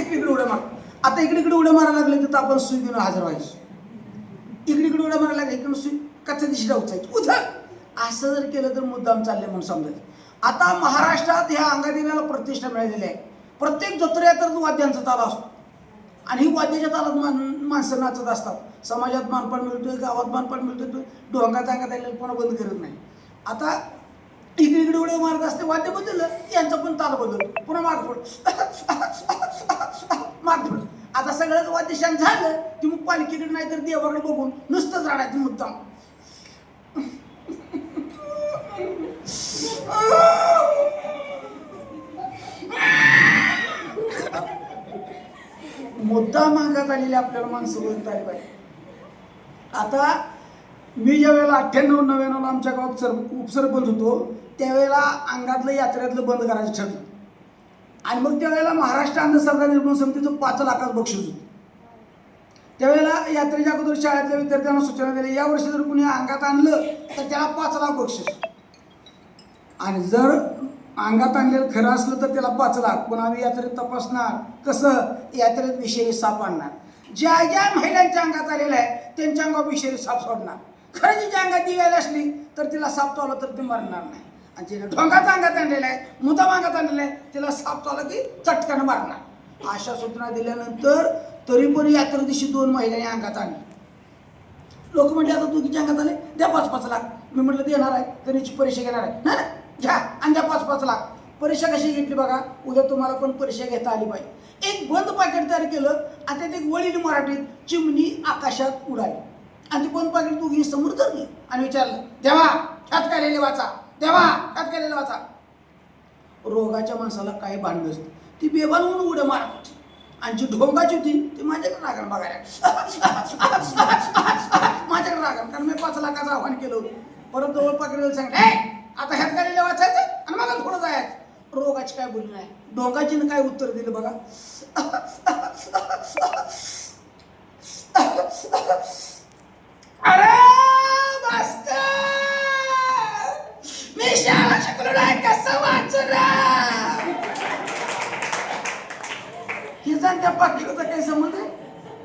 इकडे इकडे उड्या मार. आता इकडे इकडे उड्या मारायला लागले तर आपण सुई घेऊन हजर व्हायची. इकडे इकडे उड्या मारायला लागले इकडून सुई कच्च्या दिशेला उचायची उचल असं जर केलं तर मुद्दाम चालले म्हणून समजायचं. आता महाराष्ट्रात ह्या अंगादिनाला प्रतिष्ठा मिळालेली आहे. प्रत्येक जत्रेत तर वाद्यांचा ताला असतो. आणि ही वाद्याच्या तालात मान माणसं नाचत असतात. समाजात मानपान मिळतोय गावात मानपान मिळतोय तो डोंगाचा अंगात आलेला पण बंद करत नाही. आता इकडे इकडे उड्या मारत असते वाद्य बदललं यांचा पण ताल बदलतो. पुन्हा माग सगळंच वादिशान झालं की मग पालखीकडे नाही तर देवाकडे बघून नुसतंच राहायचं मुद्दाम. मुद्दा मागात आलेली आपल्याला माणसं बोलत आली पाहिजे आता मी ज्या वेळेला अठ्ठ्याण्णव नव्याण्णवला आमच्या गावात सर उपसरपंच होतो त्यावेळेला अंगातलं यात्रेतलं बंद करायचं ठरलं. आणि मग त्यावेळेला महाराष्ट्र अंधश्रद्धा निर्माण समितीचं पाच लाखात बक्षीस होतं. त्यावेळेला यात्रेच्या अगोदर शाळेतल्या विद्यार्थ्यांना सूचना दिल्या यावर्षी जर कुणी अंगात आणलं तर त्याला पाच लाख बक्षीस. आणि जर अंगात आणलेलं खरं असलं तर त्याला पाच लाख. पण आम्ही यात्रेत तपासणार. कसं? यात्रेत विषयी साप आणणार. ज्या ज्या महिलांच्या अंगात आलेलं आहे त्यांच्या अंगावर विषयी साप सोडणार. खरं जिच्या अंगात ती असली तर तिला साप चावला तर ती मरणार नाही. आणि जिने ढोंगाचा अंगात आणलेला आहे मुद्दाम अंगात आणलेला आहे तिला साप चावला की चटकन मारणार. अशा सूचना दिल्यानंतर तरी पण यात्रे दिवशी दोन महिलांनी अंगात आणली. लोक म्हणले आता तू किती अंगात आले द्या पाच पाच लाख. मी म्हटलं देणार आहे तरीची परीक्षा घेणार आहे. ना घ्या आणि द्या पाच पाच लाख. परीक्षा कशी घेतली बघा उद्या तुम्हाला पण परीक्षा घेता आली पाहिजे. एक बंद पाकिट तयार केलं आणि त्यात एक वडील मराठीत चिमणी आकाशात उडाली. आणि ती बंद पाकिट दोघी समोर धरली आणि विचारलं देवा ह्यात काय लिहिले वाचा? देवा त्यात काय वाचा. रोगाच्या माणसाला काय भांडण असतं? ती बेबाल म्हणून उड्या मारत होती आणि जी ढोंगाची होती ती माझ्याकडे रागण बघायला माझ्याकडे रागण कारण मी पाच लाखाचं आव्हान केलं होतं. परत जवळ पकडेल सांगितलं आता ह्यात गाडीला वाचायचं आणि मला थोडं जायचं. रोगाची काय बोलली नाही ढोंगाचीनं काय उत्तर दिलं बघा अरे भास्कर मी शाळा शिकलो नाही कसं वाचणार आणि त्या पाकिटाचा काही संबंध आहे?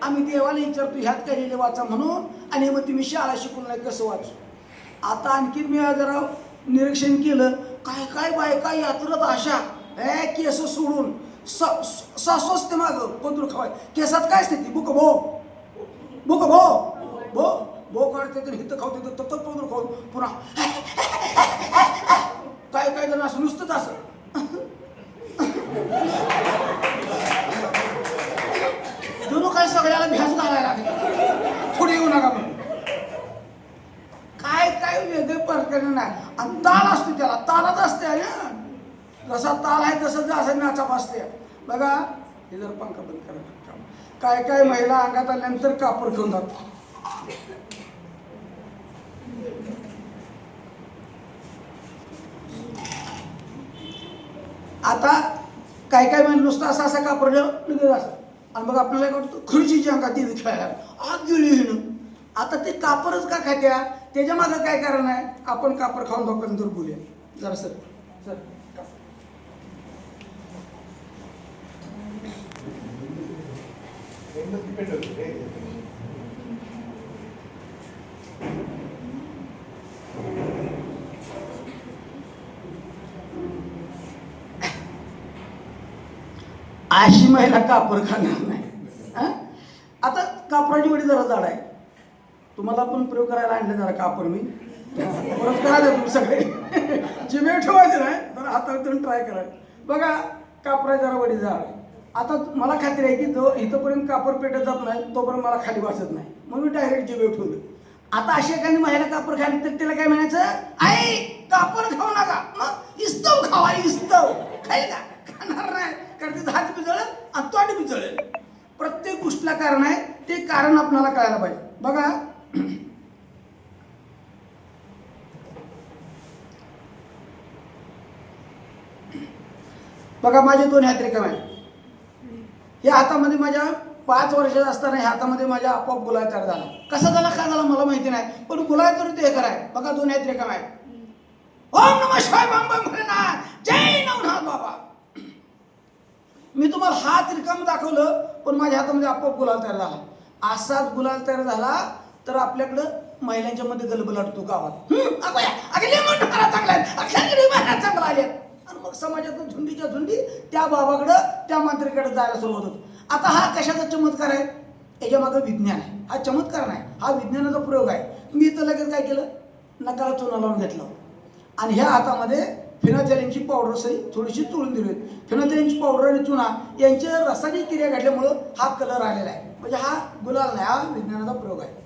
आम्ही देवाला विचारतो ह्यात काही लिहिले वाचा म्हणून आणि मग तुम्ही शाळा शिकून नाही कसं वाचू? आता आणखी मी जरा निरीक्षण केलं. काय काय बायका यात्रत अशा हे केस सोडून स्वस्त माग पंधरू खवाय. केसात काय स्थिती? बुक भो. बुक भो. भो. भो काढते तर हिथं खावते तर तत्त पंधरू खाऊ. पुन्हा काय काय जण असं नुसतंच असं जणू काय सगळ्याला भ्यास घालायला लागले. पुढे येऊ नका म्हणून. काय काय वेगळे प्रकरण नाही. आणि ताल असते त्याला. तालाच असते अरे जसा ताल आहे तसंच असं नाचा असते. बघा हे जर पंखा बंद करा. काय काय महिला अंगात आल्यानंतर कापड घेऊन जातात. आता काय काय म्हणजे नुसतं असं असं कापड निघत असं आणि मग आपल्याला काय वाटतं? खुर्चीची अंगात देवी खेळायला आग गेली हिनं आता ते कापडच का खात्या? त्याच्या मागं काय कारण आहे? आपण कापड खाऊन दोघांनंतर बोलूया. जरा सर सर अशी महिला कापड खाणार नाही. आता कापडाची वडी जरा जाड आहे. तुम्हाला पण प्रयोग करायला आणले जरा कापड मी. परत करायला तुम्ही सगळे. जिमे ठेवायचे नाही तर हातात तुम्ही ट्राय करा. बघा कापडा जरा वडी जाड आहे. आता मला खात्री आहे की जो इथंपर्यंत कापड पेटत जात नाही तोपर्यंत मला खाली वाचत नाही. मग मी डायरेक्ट जिमे ठेवलं. आता अशी एखादी महिला कापड खाली तर तिला काय म्हणायचं? आई कापड खाऊ नका. मग इस्तव खावा इस्तव खाईल का खाणार नाही कारण तिचं हात बिजळेल आणि तोंड बिजळेल प्रत्येक गोष्टीला कारण आहे ते कारण आपल्याला कळायला पाहिजे. बघा. बघा माझे दोन हात आहेत. या हातामध्ये माझ्या पाच वर्षाचा असताना ह्या हातामध्ये माझ्या आपोआप गुलाब तयार झाला. कसा झाला काय झाला मला माहिती नाही. पण गुलाब तरी ते हे कराय बघा दोन हात आहेत. ओम नम शिवाय बम बम भोलेनाथ. जय नवनाथ बाबा. मी तुम्हाला हात रिकाम दाखवलं पण माझ्या हातामध्ये आपोआप गुलाल तयार झाला. असाच गुलाल तयार झाला तर आपल्याकडं महिलांच्या मध्ये गलबल गावात. चांगला. आल्या आणि मग समाजातून झुंडीच्या झुंडी त्या बाबाकडं त्या मंत्रीकडे जायला सुरुवात होतो. आता हा कशाचा चमत्कार आहे? याच्या मागं विज्ञान आहे. हा चमत्कार नाही हा विज्ञानाचा प्रयोग आहे. मी तर लगेच काय केलं? नकाला चुना लावून घेतलं. आणि ह्या हातामध्ये फिनाचॅलिनची पावडर सही थोडीशी चोळून दिली. होती फिनाचॅलिनची पावडर आणि चुना यांच्या रासायनिक क्रिया घडल्यामुळं हा कलर आलेला आहे. म्हणजे हा गुलाल नाही हा विज्ञानाचा प्रयोग आहे.